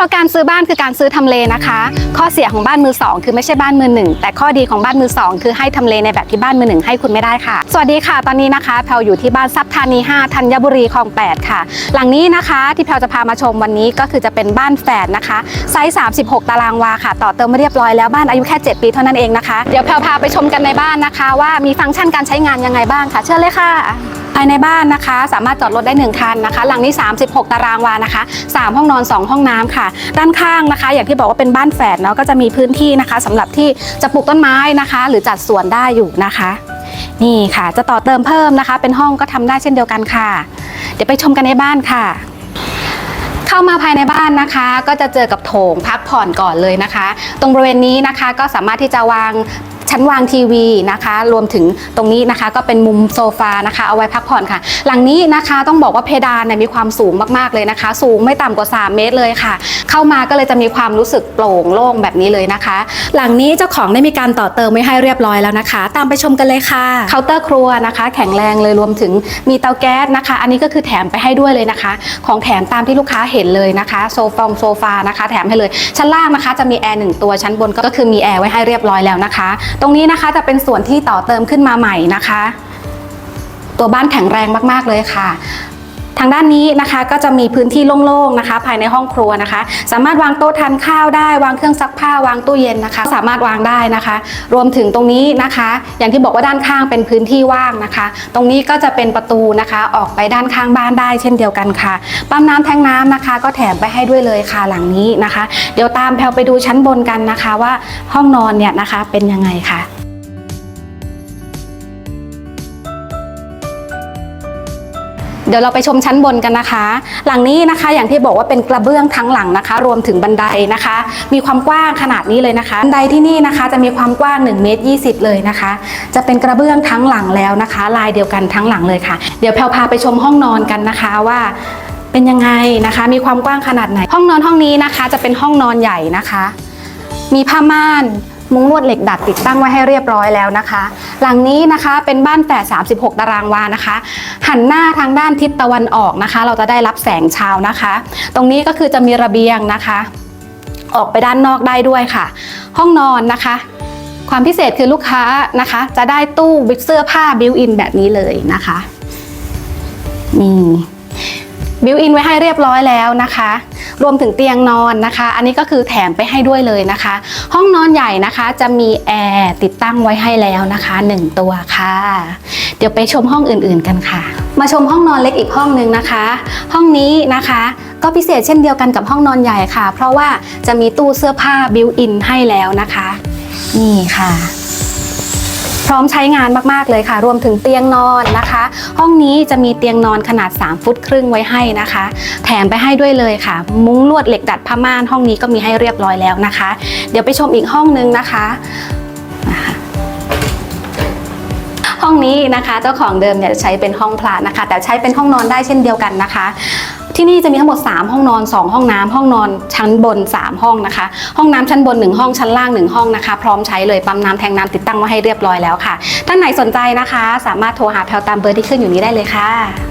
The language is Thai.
ราะการซื้อบ้านคือการซื้อทำเลนะคะ ข้อเสียของบ้านมือสองคือไม่ใช่บ้านมือหนึ่งแต่ข้อดีของบ้านมือสองคือให้ทำเลในแบบที่บ้านมือหนึ่งให้คุณไม่ได้ค่ะ สวัสดีค่ะ ตอนนี้นะคะแพลวอยู่ที่บ้านซับธานี 5 ธัญบุรีคลอง 8 ค่ะ หลังนี้นะคะที่แพลวจะพามาชมวันนี้ก็คือจะเป็นบ้านแฝดนะคะไซส์ 36 ตารางวาค่ะ ต่อเติมไม่เรียบร้อยแล้วบ้านอายุแค่ 7 ปีเท่านั้นเองนะคะ เดี๋ยวแพลวพาไปชมกันในบ้านนะคะ ว่ามีฟังก์ชันการใช้งานยังไงบ้างค่ะ เชิญเลยค่ะ ภายในบ้านนะคะ สามารถจอดรถได้ 1 คันนะคะ หลังนี้ 36 ตารางวานะคะ 3 ห้องนอน 2 ห้องน้ำค่ะ ด้านข้างนะคะ อย่างที่บอกว่าเป็นบ้านแฝดเนาะก็จะมีพื้นที่นะคะสำหรับที่จะปลูกต้นไม้นะคะ หรือจัดสวนได้อยู่นะคะ นี่ค่ะ จะต่อเติมเพิ่มนะคะ เป็นห้องก็ทำได้เช่นเดียวกันค่ะ เดี๋ยวไปชมกันในบ้านค่ะเข้ามาภายในบ้านนะคะ ก็จะเจอกับโถงพักผ่อนก่อนเลยนะคะ ตรงบริเวณนี้นะคะก็สามารถที่จะวาง ชั้นวางทีวีนะคะ รวมถึงตรงนี้นะคะ ก็เป็นมุมโซฟานะคะ เอาไว้พักผ่อนค่ะ หลังนี้นะคะต้องบอกว่าเพดานเนี่ยมีความสูงมากๆเลยนะคะ สูงไม่ต่ำกว่า 3 เมตรเลยค่ะ เข้ามาก็เลยจะมีความรู้สึกโปร่งโล่งแบบนี้เลยนะคะ หลังนี้เจ้าของได้มีการต่อเติมไว้ให้เรียบร้อยแล้วนะคะ ตามไปชมกันเลยค่ะเคาน์เตอร์ครัวนะคะ แข็งแรงเลยรวมถึงมีเตาแก๊สนะคะ อันนี้ก็คือแถมไปให้ด้วยเลยนะคะ ของแถมตามที่ลูกค้าเห็นเลยนะคะโซฟองโซฟานะคะ แถมให้เลยชั้นล่างนะคะ จะมีแอร์หนึ่งตัวชั้นบนก็คือมีแอร์ไว้ให้เรียบร้อยแล้วนะคะตรงนี้นะคะจะเป็นส่วนที่ต่อเติมขึ้นมาใหม่นะคะ ตัวบ้านแข็งแรงมากๆเลยค่ะ ทางด้านนี้นะคะก็จะมีพื้นที่โล่งๆนะคะ ภายในห้องครัวนะคะ สามารถวางโต๊ะทานข้าวได้ วางเครื่องซักผ้าวางตู้เย็นนะคะ สามารถวางได้นะคะ รวมถึงตรงนี้นะคะ อย่างที่บอกว่าด้านข้างเป็นพื้นที่ว่างนะคะ ตรงนี้ก็จะเป็นประตูนะคะ ออกไปด้านข้างบ้านได้เช่นเดียวกันค่ะปั๊มน้ำแทงน้ำนะคะ ก็แถมไปให้ด้วยเลยค่ะหลังนี้นะคะ เดี๋ยวตามแพลวไปดูชั้นบนกันนะคะว่าห้องนอนเนี่ยนะคะเป็นยังไงค่ะ เดี๋ยวเราไปชมชั้นบนกันนะคะ หลังนี้นะคะอย่างที่บอกว่าเป็นกระเบื้องทั้งหลังนะคะ รวมถึงบันไดนะคะ มีความกว้างขนาดนี้เลยนะคะบันไดที่นี่นะคะ จะมีความกว้าง1เมตร20 เลยนะคะ จะเป็นกระเบื้องทั้งหลังแล้วนะคะ ลายเดียวกันทั้งหลังเลยค่ะ เดี๋ยวแพลวพาไปชมห้องนอนกันนะคะว่าเป็นยังไงนะคะ มีความกว้างขนาดไหน ห้องนอนห้องนี้นะคะ จะเป็นห้องนอนใหญ่นะคะ มีผ้าม่านมุ้งลวดเหล็กดัดติดตั้งไว้ให้เรียบร้อยแล้วนะคะ หลังนี้นะคะเป็นบ้านแฝด36 ตารางวานะคะ หันหน้าทางด้านทิศตะวันออกนะคะ เราจะได้รับแสงเช้านะคะ ตรงนี้ก็คือจะมีระเบียงนะคะ ออกไปด้านนอกได้ด้วยค่ะ ห้องนอนนะคะ ความพิเศษคือลูกค้านะคะ จะได้ตู้เสื้อผ้าบิวอินแบบนี้เลยนะคะนี่บิวอินไว้ให้เรียบร้อยแล้วนะคะ รวมถึงเตียงนอนนะคะ อันนี้ก็คือแถมไปให้ด้วยเลยนะคะ ห้องนอนใหญ่นะคะจะมีแอร์ติดตั้งไว้ให้แล้วนะคะ 1 ตัวค่ะ เดี๋ยวไปชมห้องอื่นๆกันค่ะ มาชมห้องนอนเล็กอีกห้องหนึ่งนะคะ ห้องนี้นะคะก็พิเศษเช่นเดียวกันกับห้องนอนใหญ่ค่ะ เพราะว่าจะมีตู้เสื้อผ้าบิวอินให้แล้วนะคะ นี่ค่ะ ร้อมใช้งานมากๆเลยค่ะ รวมถึงเตียงนอนนะคะ ห้องนี้จะมีเตียงนอนขนาด 3 ฟุตครึ่งไว้ให้นะคะ แถมไปให้ด้วยเลยค่ะ มุ้งลวดเหล็กดัดผ้าม่านห้องนี้ก็มีให้เรียบร้อยแล้วนะคะ เดี๋ยวไปชมอีกห้องนึงนะคะนะคะห้องนี้นะคะเจ้าของเดิมเนี่ยใช้เป็นห้องพระนะคะ แต่ใช้เป็นห้องนอนได้เช่นเดียวกันนะคะ ที่นี่จะมีทั้งหมด 3 ห้องนอน 2 ห้องน้ำห้องนอนชั้นบน 3 ห้องนะคะ ห้องน้ำชั้นบน 1 ห้องชั้นล่าง 1 ห้องนะคะ พร้อมใช้เลยปั๊มน้ำแทงน้ำติดตั้งไว้ให้เรียบร้อยแล้วค่ะ ท่านไหนสนใจนะคะ สามารถโทรหาแพลวตามเบอร์ที่ขึ้นอยู่นี้ได้เลยค่ะ